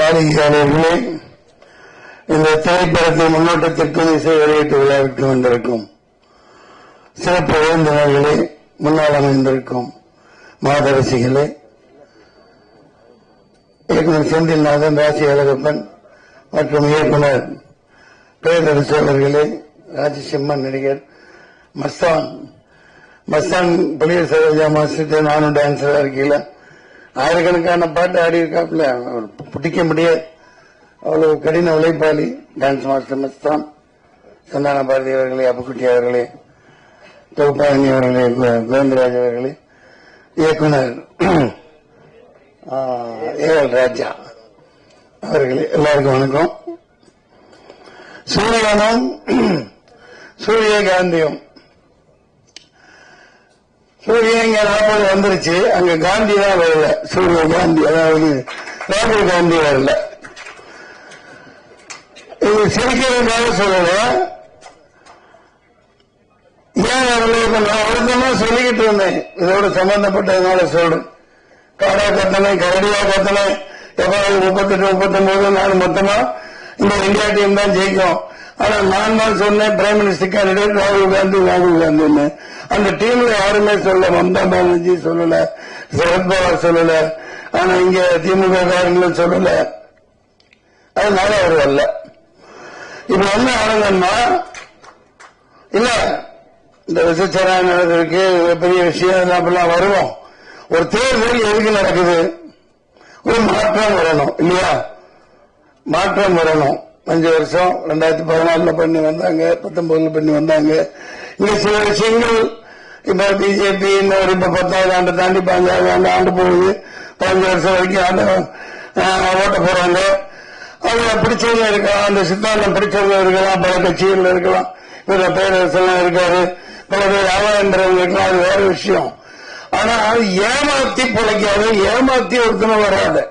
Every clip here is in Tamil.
பாடகியாளர்களே இந்த திரைப்படத்தின் முன்னோட்டத்திற்கும் இசை வெளியீட்டு விழாவிற்கு வந்திருக்கும். சிறப்பு விருந்தினர்களே முன்னால் அமைந்திருக்கும் மாதரசிகளே இயக்குநர் செந்தில்நாதன் ராசி அழகப்பன் மற்றும் இயக்குனர் பேரரசு அவர்களே ராஜசிம்மன் நடிகர் மஸ்தான். மஸ்தான் புளிய சரோஜா மாஸ்டர் நானும் டான்ஸராக இருக்கீங்களா? ஆயிரக்கணக்கான பாட்டு ஆடி இருக்காப்புல. பிடிக்க முடியாது. அவ்வளவு கடின உழைப்பாளி. டான்ஸ் மாஸ்டர் மஸ்தான் சந்தான பாரதி அவர்களே அப்புக்குட்டி அவர்களே தொகுப்பாரணி அவர்களே கோவிந்தராஜ் அவர்களே இயக்குனர் ஏஎல் ராஜா அவர்களே எல்லாருக்கும் வணக்கம். சூரியனும் சூரியகாந்தியும் சூரியன் இங்க நாற்பது வந்துருச்சு. அங்க காந்தி தான் வரல. சூரிய காந்தி அதாவது ராகுல் காந்தி வரல. இது சிரிக்கிறதுக்காக சொல்லல. ஏன் வரல? இப்ப நான் ஒருத்தமா சொல்லிக்கிட்டு இருந்தேன். இதோட சம்பந்தப்பட்டதுனால சொல்றேன். காடா கத்தனை கரடியா கத்தனை எவ்வளவு? முப்பத்தெட்டு முப்பத்தொன்பது நான் மொத்தமா இந்த இந்தியா டீம் தான் ஜெயிக்கும். ஆனா நான் தான் சொன்னேன் பிரைம் மினிஸ்டர் கேண்டிடேட் ராகுல் காந்தி ராகுல் காந்தின்னு. அந்த டீம்ல யாருமே சொல்லல மம்தா பானர்ஜி சொல்லல சரத்பவார் சொல்லல ஆனா இங்க திமுக காரங்களும் சொல்லல. அதனால அவர் வரல. இப்ப என்ன ஆளுங்கன்னா இல்ல இந்த விசச்சாரம் நடந்திருக்கு பெரிய விஷயம் அப்படிலாம் வருவோம். ஒரு தேர்தல் எதுக்கு நடக்குது? ஒரு மாற்றம் வரணும் இல்லையா? மாற்றம் வரணும். அஞ்சு வருஷம் ரெண்டாயிரத்தி பதினாலுல பண்ணி வந்தாங்க பத்தொன்பதுல பண்ணி வந்தாங்க. இங்க சில விஷயங்கள் இப்ப பிஜேபி இன்னொரு இப்ப பத்தாவது ஆண்டு தாண்டி பதினஞ்சாவது ஆண்டு ஆண்டு போகுது. பதினஞ்சு வருஷம் வரைக்கும் ஆண்டு ஓட்ட போறாங்க. அவங்க பிடிச்சவங்க இருக்கலாம் அந்த சித்தாந்தம் பிடிச்சவங்க இருக்கலாம் பல கட்சிகள் இருக்கலாம். இவர பேரரசெல்லாம் இருக்காரு. பல பேர் ஆவாயன்றவங்க இருக்கலாம் அது வேற விஷயம். ஆனா ஏமாத்தி பிழைக்காது ஏமாத்தி ஒருத்தனை வராது.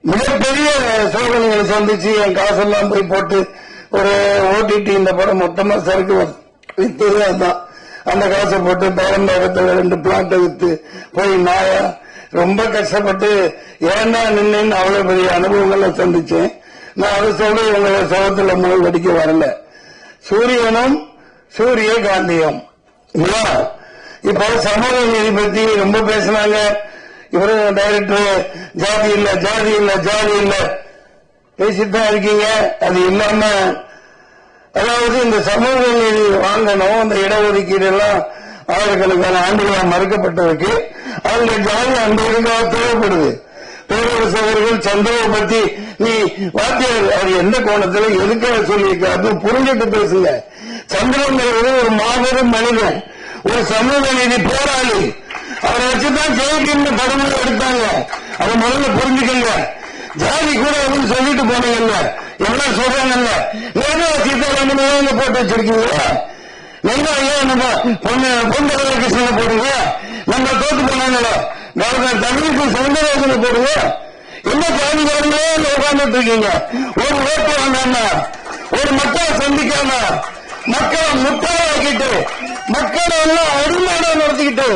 மிகப்பெரிய சோதனைகளை சந்திச்சு என் காசெல்லாம் போய் போட்டு ஒரு ஓடிடி இந்த படம் மொத்தமா சரக்கு வித்தது அதான். அந்த காசை போட்டு பேரம்பாக்கத்தில் ரெண்டு பிளாட்டை வித்து போய் நாயா ரொம்ப கஷ்டப்பட்டு ஏன்னா நின்னு அவ்வளவு பெரிய அனுபவங்களை சந்திச்சேன். நான் அதை சொல்ற உங்களை சோகத்துல முதல் வடிக்க வரல. சூரியனும் சூரிய காந்தியும். இல்லையா? இப்போ சமூக நீதி பத்தி ரொம்ப பேசினாங்க. இவரு டைரக்டர் ஜாதி இல்ல ஜாதி இல்ல ஜாதி இல்லை. பேசிட்டு தான் இருக்கீங்க. அது இல்லாம அதாவது இந்த சமூகங்கள் வாங்கணும் இந்த இடஒதுக்கீடு எல்லாம் ஆயிரக்கணக்கான ஆண்டுகளாக மறுக்கப்பட்டிருக்கு அவங்க ஜாதி அந்த இதுக்காக தேவைப்படுது. பேரரசு அவர்கள் சந்திரவை பத்தி நீ வாத்தியார் அவர் எந்த கோணத்துல எதுக்காக சொல்லியிருக்காரு புரிஞ்சுட்டு பேசுங்க. சந்திரங்கிறது ஒரு மாபெரும் மனிதன். ஒரு சமூக நீதி போராளி. அவரை வச்சுதான் ஜெயிக்கின்ற படம் எடுத்தாங்க. அதை முதல்ல புரிஞ்சுக்கங்க. ஜாதி கூட வந்து சொல்லிட்டு போனீங்கல்ல எல்லாம் சொல்றாங்கல்ல நீங்க சீதாராமன் ஏங்க போட்டு வச்சிருக்கீங்க? நீங்க ஏன் நம்ம பொண்ணு பொண்ணு கிருஷ்ணனை போடுங்க நம்ம தோத்து போனாங்களே கவர்னர் தமிழுக்கு சவுந்தரராஜனை போடுங்க. என்ன ஜாதிகாரங்களே உட்கார்ந்துட்டு இருக்கீங்க? ஒரு ஓட்டு வாங்காம ஒரு மக்களை சந்திக்காம மக்களை முட்டாளாக்கிட்டு மக்களை எல்லாம் அருமையான நடத்திக்கிட்டு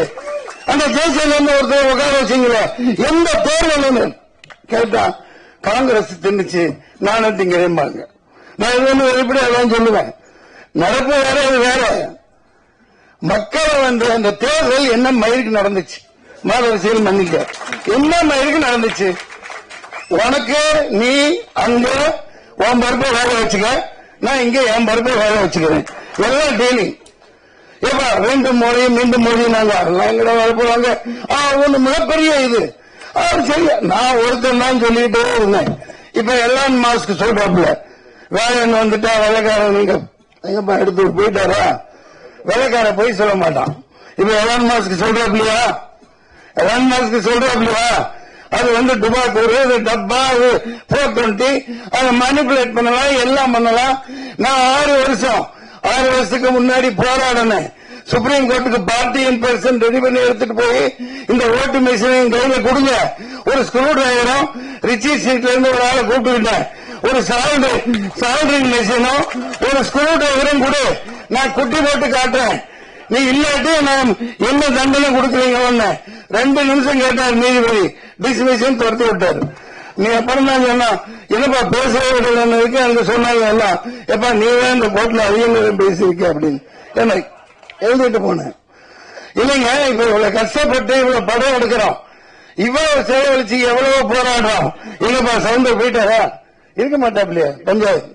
அந்த ஜெய்சன் ஒருத்தர் உட்கார வச்சீங்களே? எந்த தேர்தல் கேட்டா காங்கிரஸ் தின்னுச்சு நானும் திங்கிறேன்பாங்க நான் இது ஒண்ணு வெளிப்படி சொல்லுவேன். நடப்பு வேற இது வேற. மக்களை வந்து அந்த தேர்தல் என்ன மயிருக்கு நடந்துச்சு? மாதரசியல் மன்னிக்க என்ன மயிருக்கு நடந்துச்சு? உனக்கு நீ அங்க உன் பருப்பை வேக வச்சுக்க. நான் இங்க என் பருப்பை வேக வச்சுக்கிறேன். எல்லாம் டீலிங் ஏப்பா மீண்டும் மொழியும் மீண்டும் மொழியும் நாங்க அதெல்லாம் வேலை வரப்போறாங்க. ஆஹ் ஒண்ணு மிகப்பெரிய இது. சரி நான் ஒருத்தன் தான் சொல்லிட்டே இருந்தேன். இப்ப எல்லாம் மாஸ்க் சொல்றாப்புல வேலைன்னு வந்துட்டா வேலைக்காரன் நீங்க எங்கப்பா எடுத்து போயிட்டாரா? வேலைக்கார போய் சொல்ல மாட்டான். இப்ப எலான் மாஸ்க் சொல்றாப்லையா எலான் மாஸ்க் சொல்றாப்லையா அது வந்து டுபாக்கூர் இது டப்பா போர் டுவெண்ட்டி. அதை மனிபுலேட் பண்ணலாம் எல்லாம் பண்ணலாம். நான் ஆறு வருஷம் ஆறு வருஷத்துக்கு முன்னாடி போராடினேன். சுப்ரீம் கோர்ட்டுக்கு பார்ட்டி இன் பர்சன் ரெடி பண்ணி எடுத்துட்டு போய் இந்த ஓட்டு மிஷினையும் கையில கொடுங்க. ஒரு ஸ்க்ரூ டிரைவரும் ரிச்சி சீட்ல இருந்து ஒரு ஆளை கூப்பிட்டுக்கிட்டேன் ஒரு சால்டரிங் சால்டரிங் மிஷினும் ஒரு ஸ்க்ரூ டிரைவரும் கொடு. நான் குட்டி போட்டு காட்டுறேன். நீ இல்லாட்டி நான் என்ன தண்டனை கொடுக்குறீங்க ரெண்டு நிமிஷம் கேட்டார் நீதிபதி டிஸ்மிஷன் துரத்தி விட்டார். நீ அப்புறம் தான் சொன்னா என்னப்பா பேசவே இருக்கு எனக்கு சொன்னாங்க எல்லாம். எப்பா நீ தான் இந்த கோர்ட்ல அதிகம் பேசியிருக்க அப்படின்னு. என்ன எழுதிட்டு போனேன். இல்லைங்க இப்ப இவ்வளவு கஷ்டப்பட்டு இவ்வளவு படம் எடுக்கிறோம். இவ்வளவு செலவழிச்சு எவ்வளவோ போராடுறோம். இல்லப்பா சவுண்டர் போயிட்டாரா? இருக்க மாட்டாப்லையா பஞ்சாயத்து.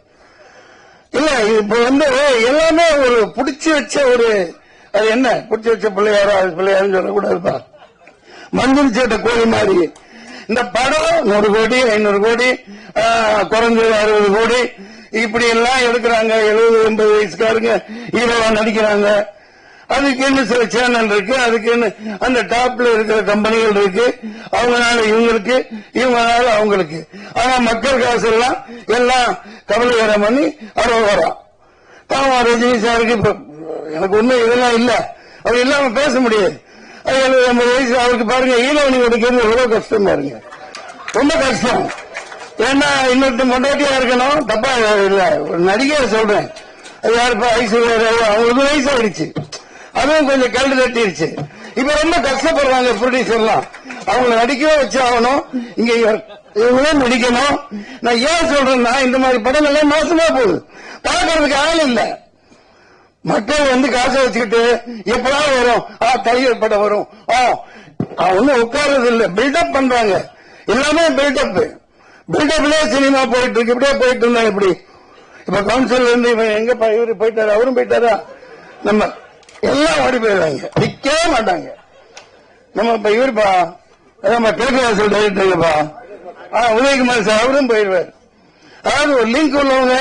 இல்ல இப்ப வந்து எல்லாமே ஒரு புடிச்சு வச்ச ஒரு அது என்ன? புடிச்சு வச்ச பிள்ளையாரோ அது பிள்ளையாருன்னு சொல்லக்கூடாதுப்பா. மஞ்சள் சேட்ட கோழி மாதிரி. இந்த படம் நூறு கோடி ஐநூறு கோடி குறைஞ்சது அறுபது கோடி. இப்படி எல்லாம் எடுக்கிறாங்க எழுபது எண்பது வயசுக்காருங்க ஹீரோவா நடிக்கிறாங்க. அதுக்கு என்ன சில சேனல் இருக்கு அதுக்குன்னு அந்த டாப்ல இருக்கிற கம்பெனிகள் இருக்கு. அவங்கனால இவங்களுக்கு இவங்கனால அவங்களுக்கு. ஆனா மக்கள் காசு எல்லாம் எல்லாம் கபலீகரம் பண்ணி அறுபது பாவம் ரஜினி சாருக்கு இப்ப எனக்கு ஒண்ணும் இதெல்லாம் இல்ல. அவர் இல்லாம பேச முடியாது. அது எழுபது ஐம்பது வயசு அவருக்கு பாருங்க ஈரோனி எடுக்கிறது எவ்வளவு கஷ்டம் பாருங்க. ரொம்ப கஷ்டம். ஏன்னா இன்னொருத்த மொண்டாட்டியா இருக்கணும். தப்பா இல்ல ஒரு நடிகையை சொல்றேன். அது யாருப்பா ஐஸ்வர்யா ராய் அவங்களுக்கு வயசு ஆயிடுச்சு அதுவும் கொஞ்சம் கல்டு தட்டிருச்சு. இப்ப ரொம்ப கஷ்டப்படுறாங்க ப்ரொடியூசர்லாம். அவங்கள நடிக்கவே வச்சாகணும். இங்க இவங்களே நடிக்கணும். நான் ஏன் சொல்றேன்னா இந்த மாதிரி படங்கள்லாம் மோசமா போகுது. பார்க்கறதுக்கு ஆள் இல்ல. மக்கள் வந்து காசை வச்சுக்கிட்டு எப்படா வரும்? ஆ டைகர் படம் வரும். ஆ ஒன்னும் உட்கார்றது இல்ல. பில்டப் பண்றாங்க. எல்லாமே பில்டப் பில்டப்லயே சினிமா போயிட்டு இருக்கு இப்படியே போயிட்டு இருந்தா இப்படி இப்ப கவுன்சில் இருந்து இவன் எங்க பா- இவரு போயிட்டாரு? அவரும் போயிட்டாரா? நம்ம எல்லாம் ஓடி போயிடுறாங்க. நிக்கவே மாட்டாங்க. நம்ம இப்ப இவருப்பா நம்ம கிழக்கு டைரக்டர்ப்பா உதயகுமார் சார் அவரும் போயிடுவார். அதாவது ஒரு லிங்க் உள்ளவங்க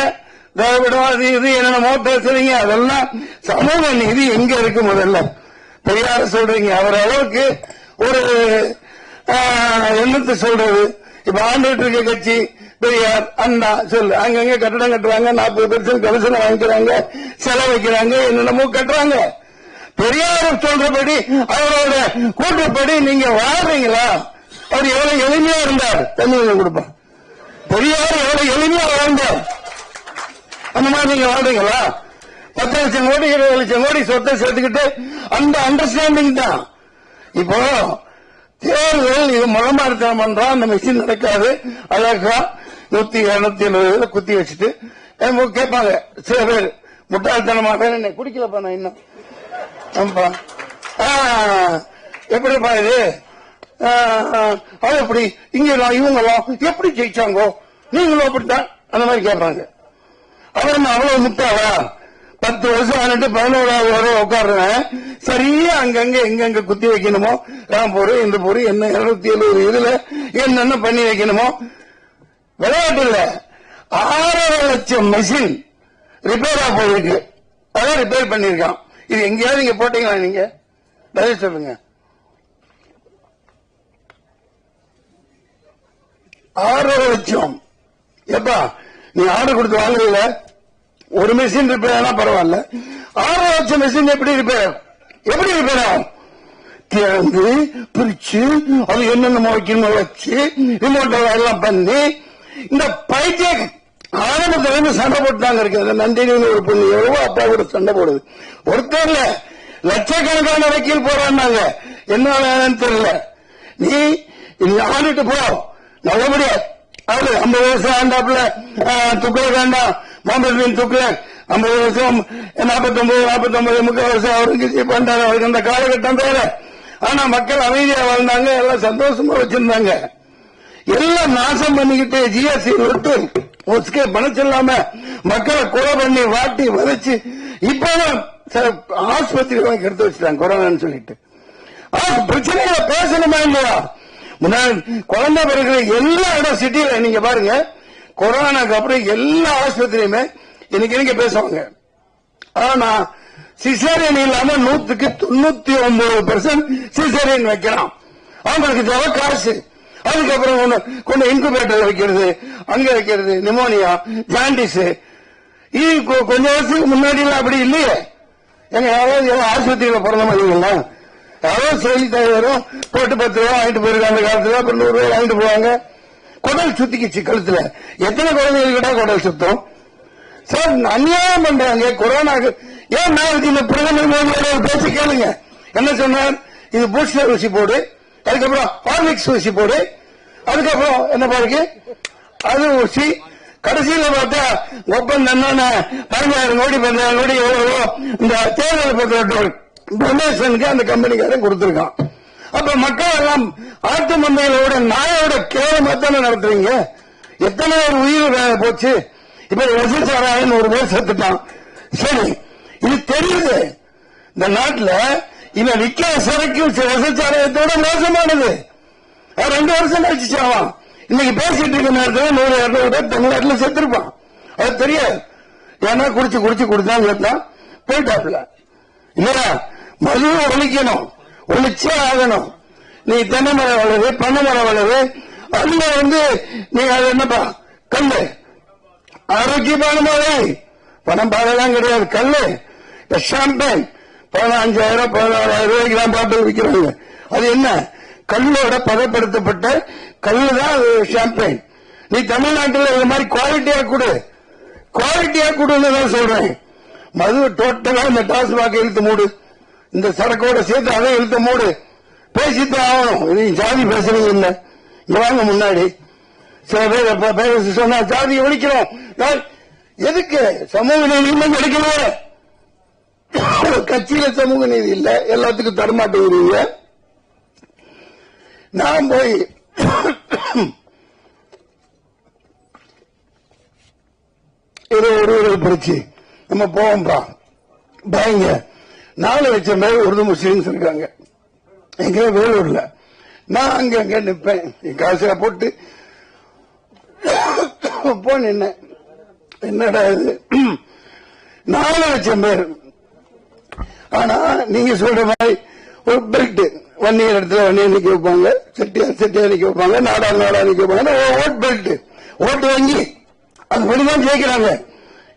திராவிடம் அது இது என்னென்னமோ பேசுறீங்க அதெல்லாம் சமூக நீதி எங்க இருக்கு முதல்ல? பெரியார சொல்றீங்க. அவர் அளவுக்கு ஒரு ஆ, என்னத்தை சொல்றது? இப்ப ஆண்டுகிட்டு இருக்க கட்சி பெரியார் அண்ணா சொல்லு. அங்கங்க கட்டடம் கட்டுறாங்க நாற்பது பெர்சன்ட் கமிஷன் வாங்கிக்கிறாங்க செலவு வைக்கிறாங்க என்னென்னமோ கட்டுறாங்க. பெரியார் சொல்றபடி அவரோட கூற்றுப்படி நீங்க வாழ்றீங்களா? அவர் எவ்வளவு எளிமையா இருந்தார். தண்ணி கொடுப்பார் பெரியார் எவ்வளவு எளிமையா வாழ்ந்தார். அந்த மாதிரி நீங்க வாழ்றீங்களா? பத்து லட்சம் கோடி இருபது லட்சம் கோடி சொத்தை சேர்த்துக்கிட்டு அந்த அண்டர்ஸ்டாண்டிங் தான். இப்போ தேர்தல் இது முகமாரித்தனம் பண்றா அந்த மிஷின் நடக்காது. அழகா நூத்தி இருநூத்தி எழுபதுல குத்தி வச்சுட்டு கேட்பாங்க சில பேர் முட்டாள்தனமாக வேற குடிக்கலப்பா நான் இன்னும். ஆமாப்பா ஆ, எப்படிப்பா இது? ஆ, ஆ, அது எப்படி? இங்கெல்லாம் இவங்கெல்லாம் எப்படி ஜெயிச்சாங்கோ? நீங்களும் அப்படித்தான். அந்த மாதிரி கேட்பாங்க அப்புறமா அவ்வளவு முட்டாவா பத்து வருஷம் ஆனிட்டு பதினோராவது வரை உட்காடுறேன் சரியா அங்கங்க எங்கெங்க குத்தி வைக்கணுமோ? ராம்பூர் இந்த பூரி என்ன இருநூத்தி எழுபது இதுல என்னென்ன பண்ணி வைக்கணுமோ? விளையாட்டு இல்ல. ஆறரை லட்சம் மெஷின் ரிப்பேரா போயிருக்கு. அதான் ரிப்பேர் பண்ணிருக்கான் இது எங்கேயாவது நீங்க போட்டீங்களா நீங்க? பதில் சொல்லுங்க. ஆறரை லட்சம் எப்பா நீ ஆர்டர் கொடுத்து வாங்கல ஒரு மிஷின் ரிப்பேர் ஆனா பரவாயில்ல. ஆறரை லட்சம் மிஷின் எப்படி ரிப்பேர் எப்படி ரிப்பேர் ஆகும் திறந்து பிரிச்சு அது என்னென்ன வைக்கணுமோ வச்சு ரிமோட் எல்லாம் பண்ணி இந்த பைத்திய ஆரம்பத்துல இருந்து சண்டை போட்டாங்க இருக்கு. நந்தினின்னு ஒரு பொண்ணு எவ்வளவோ அப்பா கூட சண்டை போடுது. ஒருத்தர் லட்சக்கணக்கான வக்கீல் போறான்னாங்க. என்ன தெரியல. நீ ஆண்டுட்டு போ. நல்லபடியா. அவரு ஐம்பது வருஷம் ஆண்டாப்புல துக்குல வேண்டாம். முகமது பின் துக்கல ஐம்பது வருஷம் நாற்பத்தொன்பது நாற்பத்தொன்பது முக்கால் வருஷம் அவருக்கு பண்றாரு அவருக்கு அந்த காலகட்டம் தேவை ஆனா மக்கள் அமைதியா வாழ்ந்தாங்க எல்லாம் சந்தோஷமா வச்சிருந்தாங்க. எல்லாம் நாசம் பண்ணிக்கிட்டு ஜிஎஸ்டி விட்டு ஒசுக்கே பணம் இல்லாம மக்களை கொலை பண்ணி வாட்டி வதச்சு இப்பதான் சில ஆஸ்பத்திரி வாங்கி எடுத்து வச்சுட்டாங்க கொரோனான்னு சொல்லிட்டு. பிரச்சனைகளை பேசணுமா இல்லையா? முன்னாடி குழந்தை பிறகு எல்லா இடம் சிட்டியில நீங்க பாருங்க கொரோனாக்கு அப்புறம் எல்லா ஆஸ்பத்திரியுமே இன்னைக்கு நீங்க பேசுவாங்க. ஆனா சிசேரியன் இல்லாம நூத்துக்கு தொண்ணூத்தி ஒன்பது பெர்சன்ட் சிசேரியன் வைக்கிறான். அவங்களுக்கு தேவை காசு. அதுக்கப்புறம் ஒன்று கொண்டு இன்குபேட்டர் வைக்கிறது அங்க வைக்கிறது நிமோனியா ஜாண்டிஸ் இது கொஞ்ச வருஷத்துக்கு முன்னாடி எல்லாம் அப்படி இல்லையே. எங்க யாராவது ஏதாவது ஆஸ்பத்திரியில பிறந்த மாதிரிங்களா யாரோ செய்தி தலைவரும் போட்டு பத்து ரூபா வாங்கிட்டு போயிருக்காங்க அந்த காலத்துல அப்புறம் நூறு ரூபாய் வாங்கிட்டு போவாங்க. குடல் சுத்திக்குச்சு கழுத்துல. எத்தனை குழந்தைகளுக்கிட்ட குடல் சுத்தம்? சார் அநியாயம் பண்றாங்க கொரோனாக்கு ஏன் நான் இந்த பிரதமர் மோடியோட பேச கேளுங்க. என்ன சொன்னார்? இது பூஸ்டர் ஊசி போடு. அதுக்கப்புறம் ஹார்லிக்ஸ் ஊசி போடு. அதுக்கப்புறம் என்ன பாருக்கு? அது ஊசி. கடைசியில பார்த்தா ஒப்பந்தம் பதினாயிரம் கோடி பதினாயிரம் கோடி எவ்வளவோ இந்த தேர்தல் பத்திரம் டொனேஷனுக்கு அந்த கம்பெனிக்காரன் கொடுத்திருக்கான். அப்ப மக்கள் எல்லாம் ஆட்டு மந்தைகளோட நாயோட கேவலமா தானே நடத்துறீங்க? எத்தனை ஒரு உயிர் போச்சு? இப்ப ரசிச்சாராயன் ஒரு பேர் செத்துட்டான். சரி இது தெரியுது. இந்த நாட்டில் இல்ல விற்கிற சரக்கு ரசிச்சாராயத்தோட மோசமானது ரெண்டு வருஷம் கழிச்சு சாவான் இன்னைக்கு பேசிட்டு இருக்க நேரத்தில் நூறு இரநூறு பேர் தமிழ்நாட்டில் செத்துருப்பான் அது தெரியாது ஏன்னா குடிச்சு குடிச்சு குடிச்சான் செத்தான் போயிட்டாப்ல இல்லையா மது ஒழிக்கணும் ஒழிச்சே ஆகணும் நீ தென்னை மரம் வளரு பண்ணை மரம் வளரு அதுல வந்து நீ அது என்னப்பா கல்லு ஆரோக்கியமான மழை பணம் பாடலாம் கிடையாது கல்லு ஷாம்பேன் பதினஞ்சாயிரம் பதினாறாயிரம் ரூபாய்க்கு தான் பாட்டில் விற்கிறாங்க அது என்ன? கல்லோட பதப்படுத்தப்பட்ட கல்லு தான் அது நீ தமிழ்நாட்டில் இந்த மாதிரி குவாலிட்டியா கொடு. குவாலிட்டியா கொடுன்னு தான் சொல்றேன். மது டோட்டலா இந்த டாஸ்மாக இழுத்து மூடு. இந்த சரக்கோட சேர்த்து அதை இழுத்து மூடு. பேசித்தான் ஆகணும். நீ ஜாதி பேசுறீங்க இல்லை? இங்க வாங்க முன்னாடி. சில பேர் பேச சொன்னா ஜாதி ஒழிக்கிறோம். நான் எதுக்கு? சமூக நீதி இன்னும் கிடைக்கல கட்சியில சமூக நீதி இல்ல எல்லாத்துக்கும் தரமாட்டேங்கிறீங்க நான் போய் இது ஒரு ஒரு நம்ம போவோம்பா பயங்க. நாலு லட்சம் பேர் உருது முஸ்லீம்ஸ் இருக்காங்க. எங்க வேலூர்ல. நான் அங்க அங்க நிப்பேன். என் காசுல போட்டு போ நின்னேன் என்னடா இது? நாலு லட்சம் பேர் ஆனா நீங்க சொல்ற மாதிரி ஒரு பெல்ட் வன்னியர் இடத்துல வன்னியர் நிக்க வைப்பாங்க. செட்டியார் செட்டியார் நிக்க வைப்பாங்க. நாடார் நாடார் நிக்க வைப்பாங்க. ஓட் பெல்ட் ஓட்டு வாங்கி அதுபடிதான் ஜெயிக்கிறாங்க.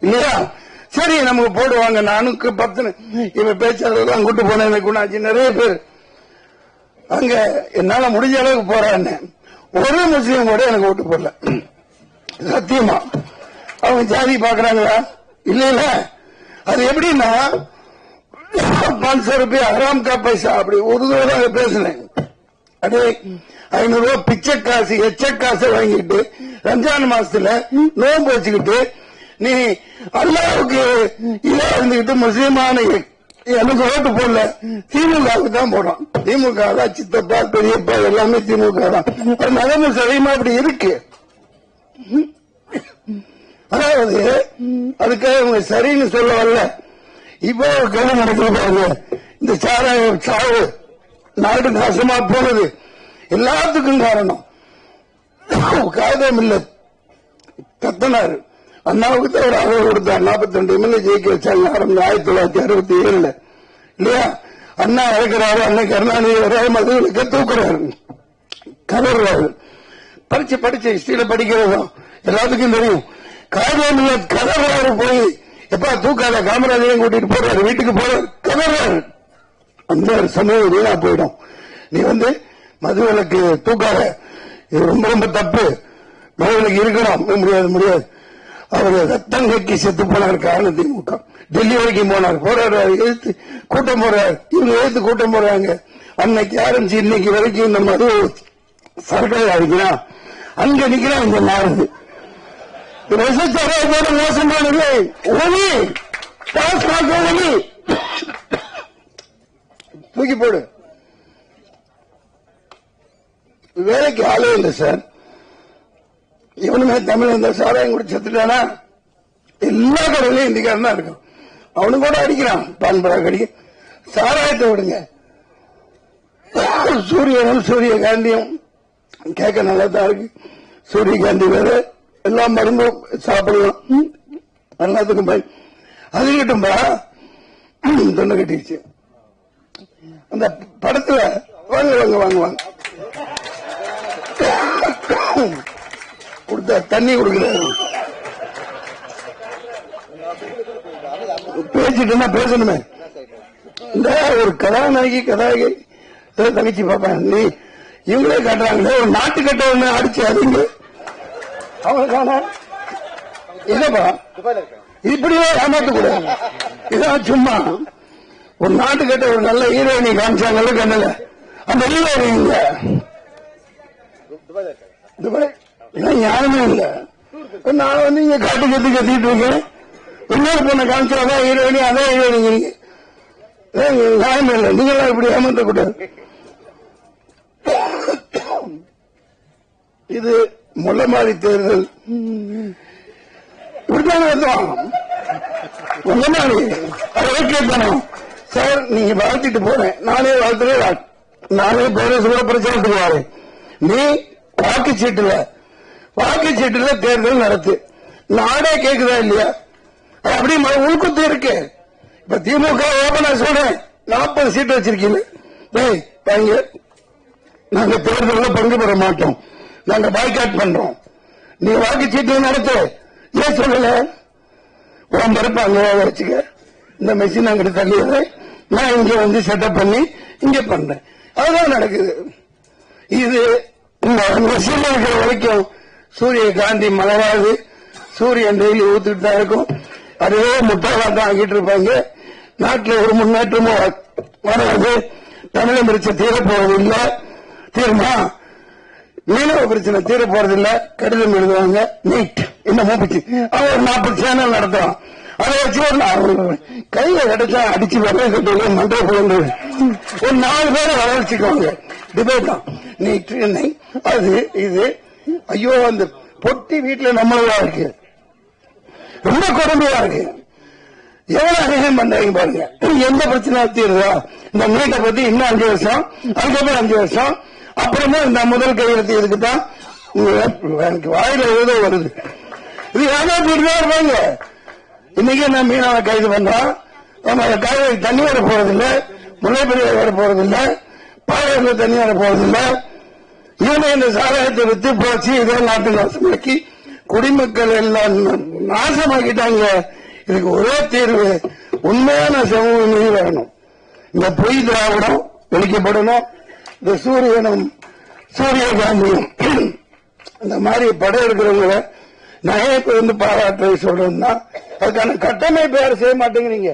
இல்லையா? சரி நமக்கு போடுவாங்க நானுக்கு பத்து இவன் பேச்சாளர் கூட்டு போனேன். குணாச்சி நிறைய பேர். அங்க என்னால முடிஞ்ச அளவுக்கு போறான்னு. ஒரு முஸ்லீம் கூட எனக்கு ஓட்டு போடல. சத்தியமா. அவங்க ஜாதி பாக்குறாங்களா? இல்ல இல்ல அது எப்படின்னா பாஞ்சு ரூபாய் ஹராம் கா பைசா. அப்படி ஒரு தடவை பேசினேன். அடே ஐநூறு ரூபாய் பிச்சை காசு எச்ச காசு வாங்கிட்டு ரம்ஜான் மாசத்துல நோன்பு வச்சுக்கிட்டு நீ அல்லாவுக்கு இதா இருந்துகிட்டு முஸ்லீமான எனக்கு ஓட்டு போடல. திமுகவுக்கு தான் போடும் திமுக தான் சித்தப்பா பெரியப்பா எல்லாமே திமுக தான். அது நகர்ந்து சதயமா அப்படி இருக்கு. அதாவது அதுக்காக இவங்க சரின்னு சொல்ல வரல. இப்போ கல்வி நடக்குது பாருங்க. இந்த சாராய சாவு நாடு நாசமா போனது எல்லாத்துக்கும் காரணம். காதம் இல்ல. கத்தனாரு. அண்ணாவுக்கு தான் ஒரு ஆதரவு கொடுத்தார் நாற்பத்தி ரெண்டு எம்எல்ஏ ஜெயிக்க வச்சாங்க. ஆரம்பி ஆயிரத்தி தொள்ளாயிரத்தி அறுபத்தி ஏழுல. இல்லையா? அண்ணா இறக்குறாரு. அண்ணன் கருணாநிதி வராது மதுவிலக்க தூக்குறாரு. கதறாரு படிச்சு படிச்சு ஹிஸ்டரியில படிக்கிறதும் எல்லாத்துக்கும் தெரியும். காதலிய கதறாரு போய். எப்பா தூக்காத காமராஜரையும் கூட்டிட்டு போறாரு வீட்டுக்கு போறாரு கதறாரு அந்த சமூகம் வீணா போயிடும். நீ வந்து மதுவிலக்கு தூக்காத. இது ரொம்ப ரொம்ப தப்பு. மதுவிலக்கு இருக்கணும். முடியாது முடியாது. அவர் ரத்தம் கட்டி செத்து போனார் காரணம் திமுக. டெல்லி வரைக்கும் போனார். போறாரு எழுத்து கூட்டம் போறாரு இவங்க எழுத்து கூட்டம் போறாங்க அன்னைக்கு ஆரம்பிச்சு இன்னைக்கு வரைக்கும் இந்த மது சர்க்கரை அடிக்கிறான் அங்க நிக்கிறான் இந்த மாறுது மோசம் மோசமானது ஒளி டாஸ்மாக் ஒளி தூக்கி போடு. வேலைக்கு ஆளே இல்லை சார். இவனுமே தமிழ் இந்த சாராயம் கூட செத்துட்டானா? எல்லா கடையிலையும் இந்திக்காரன் தான் இருக்கும் அவனு கூட அடிக்கிறான். பான் பராக் அடிக்க. சாராயத்தை விடுங்க. சூரியனும் சூரியகாந்தியும். கேட்க நல்லா தான் இருக்கு. சூரியகாந்தி வேறு. எல்லா மருந்தும் சாப்பிடலாம். எல்லாத்துக்கும் அது இருக்கட்டும்பா தொண்டை கட்டிடுச்சு அந்த படத்துல வாங்க வாங்க வாங்க வாங்க. கொடுத்த தண்ணி கொடுக்குறாரு பேசிட்டுன்னா பேசணுமே? இந்த ஒரு கதாநாயகி கதாநாயகி தங்கச்சி பாப்பா நீ இவங்களே காட்டுறாங்களே. ஒரு நாட்டு கட்ட அடிச்சு அதுங்க அவங்களுக்கான என்னப்பா இப்படியே ஏமாத்த கூடாது இதான் சும்மா. ஒரு நாட்டுக்கிட்ட ஒரு நல்ல ஹீரோயினி காமிச்சாங்கல்ல கண்ணுல. அந்த ஹீரோயினிங்க இந்த மாதிரி யாருமே நியாயமே இல்ல நான் வந்து இங்க காட்டு கத்து கத்திட்டு இருக்கேன். இன்னொரு பொண்ணை காமிச்சாதான் ஹீரோயினி அதான் ஹீரோயினிங்க நியாயமே இல்லை. நீங்களாம் இப்படி ஏமாற்றக்கூடாது இது முள்ளமாரி தேர்தல். இப்படித்தானே அர்த்தம் முள்ளமாரி கேட்கணும் சார் நீங்க வாழ்த்திட்டு போறேன் நானே வாழ்த்துறேன். நானே பேரரசு கூட பிரச்சனை வரேன் நீ வாக்குச்சீட்டுல வாக்குச்சீட்டுல தேர்தல் நடத்து. நாடே கேக்குதா இல்லையா? அப்படி ம- உள்குத்து இருக்கு. இப்ப திமுக ஓபனா சொல்றேன். நாற்பது சீட்டு வச்சிருக்கீங்க. டேய் நாங்க தேர்தலில் பங்கு பெற மாட்டோம். நாங்க பாய்காட் பண்றோம். நீ வாக்குச்சீட்டு நடத்து. ஏன் சொல்லல? உன் பிறப்பாங்க வச்சுக்க. இந்த மெஷின் அங்கிட்டு தள்ளிடுறேன் நான் இங்க வந்து செட்டப் பண்ணி இங்க பண்றேன். அதுதான் நடக்குது. இது மெஷின் இருக்கிற வரைக்கும் சூரிய காந்தி மலராது. சூரியன் டெய்லி ஊத்துட்டு தான் இருக்கும். அதுவே முட்டாளா தான் ஆகிட்டு இருப்பாங்க. நாட்டில் ஒரு முன்னேற்றமும் வராது. தமிழக பிரச்சனை தீரப்போவது இல்லை தீர்மா? மீனவ பிரச்சனை தீர போறது இல்ல கடிதம் எழுதுவாங்க நீட் என்ன மூப்பிச்சு? அவன் ஒரு நாற்பது சேனல் நடத்துவான் அதை வச்சு ஒரு கையில கிடைச்சா அடிச்சு வரவே கட்டுவது மண்டை புலந்து ஒரு நாலு பேரை வளர்ச்சிக்குவாங்க. டிபேட் தான். நீட் என்னை. அது இது. ஐயோ அந்த பொட்டி வீட்டுல நம்மளதா இருக்கு. ரொம்ப கொடுமையா இருக்கு. எவ்வளவு அநியாயம் பண்றீங்க பாருங்க. எந்த பிரச்சனை தீருதா? இந்த மீட்டை பத்தி இன்னும் அஞ்சு வருஷம் அதுக்கப்புறம் அஞ்சு வருஷம் அப்புறமா இந்த முதல் கையெழுத்து இதுக்கு தான் எனக்கு வாயில ஏதோ வருது. இது ஏமாத்திட்டு இருப்பாங்க. இன்னைக்கு நான் மீனவ கைது பண்றோம் நம்ம காவிரி தண்ணி வர போறதில்ல முல்லைப்பெரிய வர போறதில்ல பாளையத்துல தண்ணி வர போறதில்ல. இவனை இந்த சாராயத்தை வித்து போச்சு இதே நாட்டு நாசமாக்கி குடிமக்கள் எல்லாம் நாசமாக்கிட்டாங்க. இதுக்கு ஒரே தீர்வு உண்மையான சமூக நீதி வரணும் இந்த பொய் திராவிடம் வெளிக்கப்படணும் இந்த சூரியனும் சூரியகாந்தியும் இந்த மாதிரி படம் எடுக்கிறவங்கள நகையை வந்து பாராட்டுறது சொல்றோம்னா அதுக்கான கட்டமைப்பு யாரும் செய்ய மாட்டேங்கிறீங்க.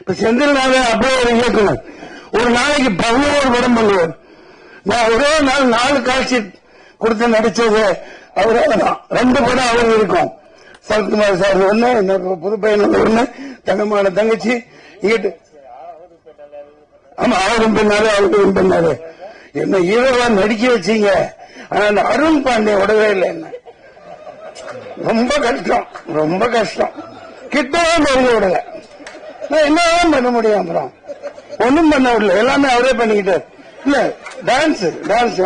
இப்ப செந்தில்நாதே அப்படியே ஒரு இயக்குனர். ஒரு நாளைக்கு பதினோரு படம் பண்ணுவார். நான் ஒரே நாள் நாலு காட்சி கொடுத்து நடிச்சது அவரே தான். ரெண்டு படம் அவர் இருக்கும். சரத்குமார் சார் ஒண்ணு இன்னொரு புது பையன் ஒண்ணு தங்கமான தங்கச்சி. இங்கிட்டு. ஆமா அவரும் பின்னாரு அவரும் பின்னாரு என்ன ஹீரோவா நடிக்க வச்சீங்க. ஆனா அந்த அருண் பாண்டிய விடவே இல்லை என்ன. ரொம்ப கஷ்டம் ரொம்ப கஷ்டம். கிட்டவும் நெருங்க விடல. என்னதான் பண்ண முடியும் அப்புறம்? ஒண்ணும் பண்ண விடல. எல்லாமே அவரே பண்ணிக்கிட்டார். இல்ல டான்ஸ் டான்ஸ்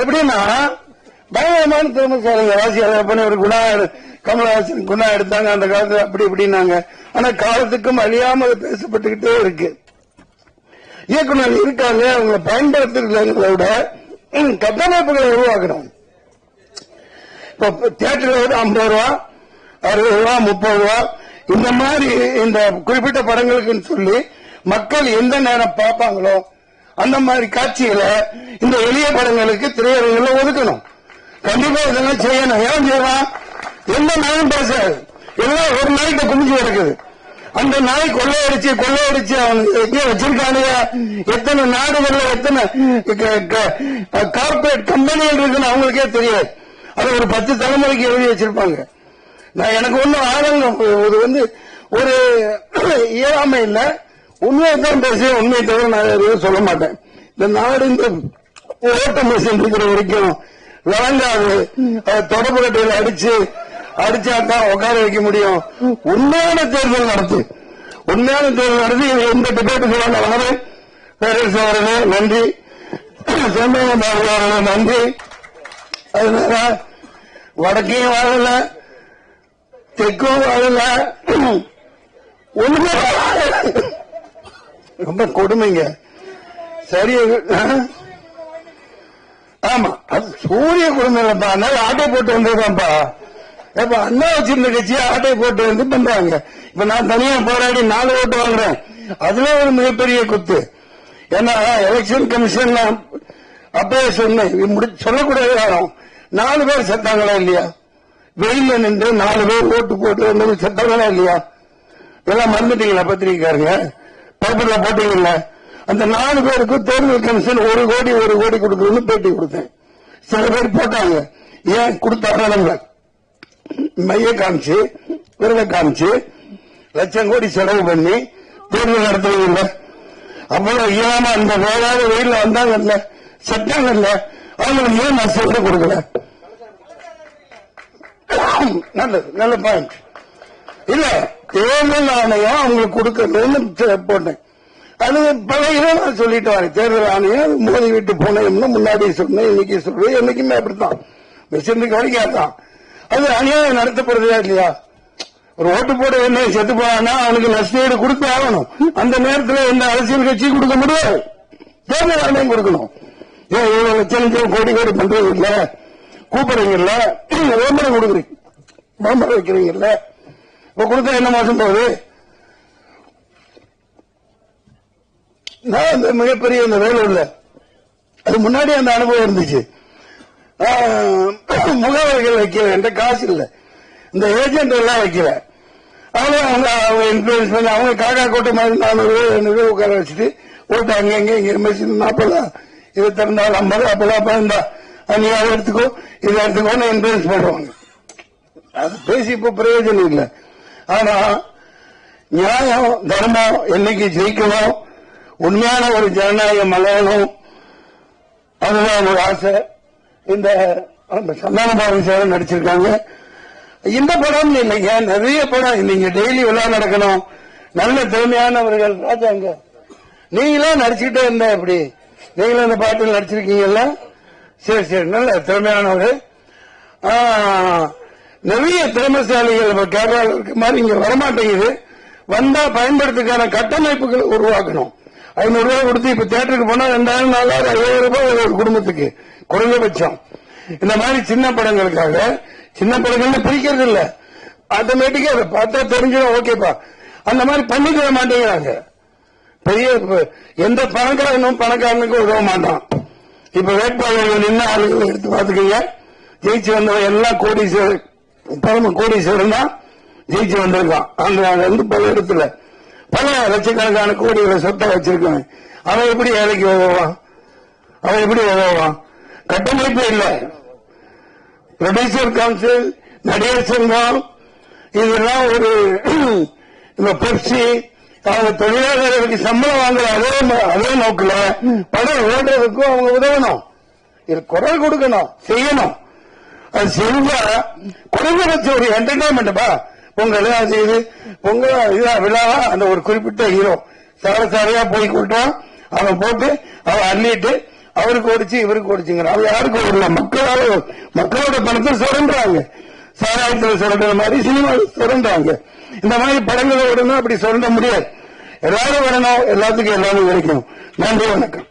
எப்படின்னா பயங்கரமான திறமைசாலிங்க வாசியார் பண்ணி ஒரு குணா எடு- கமலஹாசன் குணா எடுத்தாங்க அந்த காலத்துல அப்படி இப்படின்னாங்க. ஆனா காலத்துக்கும் அழியாமல் பேசப்பட்டுக்கிட்டே இருக்கு. இயக்குனர் இருக்காங்க அவங்களை பயன்படுத்துறதுங்கிறத விட கட்டமைப்புகளை உருவாக்கணும் இப்ப தியேட்டர்ல வந்து ஐம்பது ரூபா அறுபது ரூபா முப்பது ரூபா இந்த மாதிரி இந்த குறிப்பிட்ட படங்களுக்குன்னு சொல்லி மக்கள் எந்த நேரம் பார்ப்பாங்களோ அந்த மாதிரி காட்சிகளை இந்த எளிய படங்களுக்கு திரையரங்குல ஒதுக்கணும். கண்டிப்பா இதெல்லாம் செய்யணும். ஏன் செய்யலாம் எந்த நாயும் பேசாது எல்லாம் ஒரு நாய்க்கு குமிஞ்சு கிடக்குது. அந்த நாய் கொள்ளையடிச்சு கொள்ளையடிச்சு அவன் எங்கே வச்சிருக்கானுங்க. எத்தனை நாடுகள்ல எத்தனை கார்பரேட் கம்பெனிகள் இருக்குன்னு அவங்களுக்கே தெரியாது. அது ஒரு பத்து தலைமுறைக்கு எழுதி வச்சிருப்பாங்க. நான் எனக்கு ஒன்றும் ஆதங்கம். இது வந்து ஒரு இயலாமை இல்ல. உண்மையை தான் பேசுவேன். உண்மையை தவிர நான் எதுவும் சொல்ல மாட்டேன். இந்த நாடு இந்த ஓட்ட மிஷின் இருக்கிற வரைக்கும் விளங்காது. தொடர்பு கட்டையில அடிச்சு அடிச்சா தான் உட்கார வைக்க முடியும். உண்மையான தேர்தல் நடத்து. உண்மையான தேர்தல் நடத்தி எந்த டிபேட்டு வேண்டாம் வரேன் பேரரசு அவர்களே நன்றி. செம்மகம் அவர்களே நன்றி. அதனால வடக்கையும் வாழல தெற்கும் வாழல. ஒண்ணுமே ரொம்ப கொடுமைங்க. சரி ஆமா அது சூரிய குடும்பம் அதனால ஆட்டோ போட்டு வந்ததுதான்ப்பா இப்ப அண்ணா வச்சிருந்த கட்சி ஆட்டோ போட்டு வந்து பண்றாங்க. இப்ப நான் தனியா போராடி நாலு ஓட்டு வாங்குறேன். அதுல ஒரு மிகப்பெரிய குத்து. ஏன்னா எலெக்ஷன் கமிஷன் அப்பவே சொன்னேன். சொல்லக்கூடாது யாரும். நாலு பேர் செத்தாங்களா இல்லையா? வெயில நின்று நாலு பேர் ஓட்டு போட்டு வந்தது செத்தாங்களா இல்லையா? இதெல்லாம் மறந்துட்டீங்களா பத்திரிகைக்காரங்க? பேப்பர்ல போட்டீங்களா? அந்த நாலு பேருக்கு தேர்தல் கமிஷன் ஒரு கோடி ஒரு கோடி கொடுக்கணும்னு பேட்டி கொடுத்தேன். சில பேர் போட்டாங்க. ஏன் கொடுத்தாங்க மைய காமிச்சு விரத காமிச்சு லட்சம் கோடி செலவு பண்ணி தேர்தல் நடத்துவீங்க அப்புறம் இயலாம அந்த வேளாண் வெயில வந்தாங்கல்ல செட்டாங்கல்ல அவங்களுக்கு ஏன் நஷ்டம் கொடுக்கல? நல்லது நல்ல பாயிண்ட் இல்ல தேர்தல் ஆணையம் அவங்களுக்கு கொடுக்கணும்னு போட்டேன். அது பல நான் சொல்லிட்டு வரேன். தேர்தல் ஆணையம் மோதி விட்டு போனேன்னு முன்னாடி சொன்னேன் இன்னைக்கு சொல்றேன். என்னைக்குமே அப்படித்தான். மெஷினுக்கு வரைக்கும் அதான் அது அநியாயம் நடத்தப்படுறதா இல்லையா? ஒரு ஓட்டு போட என்ன செத்து போனா அவனுக்கு நஷ்டஈடு கொடுத்து ஆகணும். அந்த நேரத்தில் எந்த அரசியல் கட்சி கொடுக்க முடியாது. தேர்தல் ஆணையம் கொடுக்கணும். ஏன் இவ்வளவு லட்சம் லட்சம் கோடி கோடி பண்றது இல்ல கூப்பிடுறீங்கல்ல? விளம்பரம் கொடுக்குறீங்க. விளம்பரம் வைக்கிறீங்கல்ல? இப்ப கொடுத்தா என்ன மாசம் போகுது? நான் அந்த மிகப்பெரிய அந்த வேலை இல்ல அது முன்னாடி அந்த அனுபவம் இருந்துச்சு. முகவர்கள் வைக்கல என்கிட்ட காசு இல்லை. இந்த ஏஜென்ட் எல்லாம் வைக்கல. அவங்க அவங்க அவங்க இன்ஃபுளுன்ஸ் பண்ணி அவங்க காக்கா கோட்டை மாதிரி நானூறு ஐநூறு உட்கார வச்சுட்டு ஓட்டு அங்கே இங்க இங்கே மெஷின் நாற்பதா இருபத்தி திறந்தால் ஐம்பது அப்பதான் பதினந்தா நீ அதை எடுத்துக்கோ இதை எடுத்துக்கோன்னு இன்ஃபுளுன்ஸ் பண்ணுவாங்க. அது பேசி இப்ப பிரயோஜனம் இல்லை. ஆனா நியாயம் தர்மம் என்னைக்கு ஜெயிக்கணும் உண்மையான ஒரு ஜனநாயகம் மலையணும் அதுதான் ஒரு ஆசை. இந்த சந்தான பாரதி சார் நடிச்சிருக்காங்க. இந்த படம் இல்லைங்க. நிறைய படம் நீங்க டெய்லி விழா நடக்கணும். நல்ல திறமையானவர்கள். ராஜாங்க நீங்களே நடிச்சுக்கிட்டே இருந்தா எப்படி? நீங்களும் இந்த பாட்டில் நடிச்சிருக்கீங்கல்ல? சரி சரி. நல்ல திறமையானவர் நிறைய திறமைசாலிகள் இப்ப கேரளாவில் மாதிரி இங்க வரமாட்டேங்குது. வந்தா பயன்படுத்துக்கான கட்டமைப்புகளை உருவாக்கணும். ஐநூறு ரூபாய் கொடுத்து இப்ப தியேட்டருக்கு போனா ரெண்டாயிரம் நாலாயிரம் ஐயாயிரம் ரூபாய் ஒரு குடும்பத்துக்கு. குறைந்தபட்சம். இந்த மாதிரி சின்ன படங்களுக்காக சின்ன படங்கள்ல பிரிக்கிறது இல்ல. ஆட்டோமேட்டிக்கா அதை பார்த்தா தெரிஞ்சிடும் ஓகேப்பா. அந்த மாதிரி பண்ணிக்கிற மாட்டேங்கிறாங்க. பெரிய எந்த பணக்காரனும் பணக்காரனுக்கு உதவ மாட்டான். இப்ப வேட்பாளர்கள் நின்று ஆளுகளை எடுத்து பாத்துக்கீங்க ஜெயிச்சு வந்தவன் எல்லாம் கோடீஸ்வரர் பரம கோடீஸ்வரன் தான் ஜெயிச்சு வந்திருக்கான். அந்த வந்து பல இடத்துல பல லட்சக்கணக்கான கோடிகளை சொத்தை வச்சிருக்கான். அவன் எப்படி வேலைக்கு உதவான் அவன் எப்படி உதவான் கட்டமைப்பு இல்லை. ப்ரொடியூசர் கவுன்சில் நடிகர் சங்கம் இதெல்லாம் ஒரு இந்த பெப்சி அவங்க தொழிலாளர்களுக்கு சம்பளம் வாங்குற அதே அதே நோக்கில படம் ஓடுறதுக்கும் அவங்க உதவணும். இது குரல் கொடுக்கணும் செய்யணும். அது செஞ்சா குறைஞ்சபட்சம் ஒரு என்டர்டைன்மெண்ட்பா பொங்கல் அது இது பொங்கல் இதா விழாவா? அந்த ஒரு குறிப்பிட்ட ஹீரோ சார சாரையா போய் கூட்டம் அவன் போட்டு அவன் அள்ளிட்டு அவருக்கு ஓடிச்சு இவருக்கு ஓடிச்சுங்கிறான். அவன் யாருக்கும் ஓடல. மக்களால மக்களோட பணத்தை சுரண்டுறாங்க. சாராயத்தில் சுரண்டுற மாதிரி சினிமா சுரண்டுறாங்க. இந்த மாதிரி படங்களை ஓடணும் அப்படி சுரண்ட முடியாது. எல்லாரும் வரணும். எல்லாத்துக்கும் எல்லாமே கிடைக்கும். நன்றி வணக்கம்.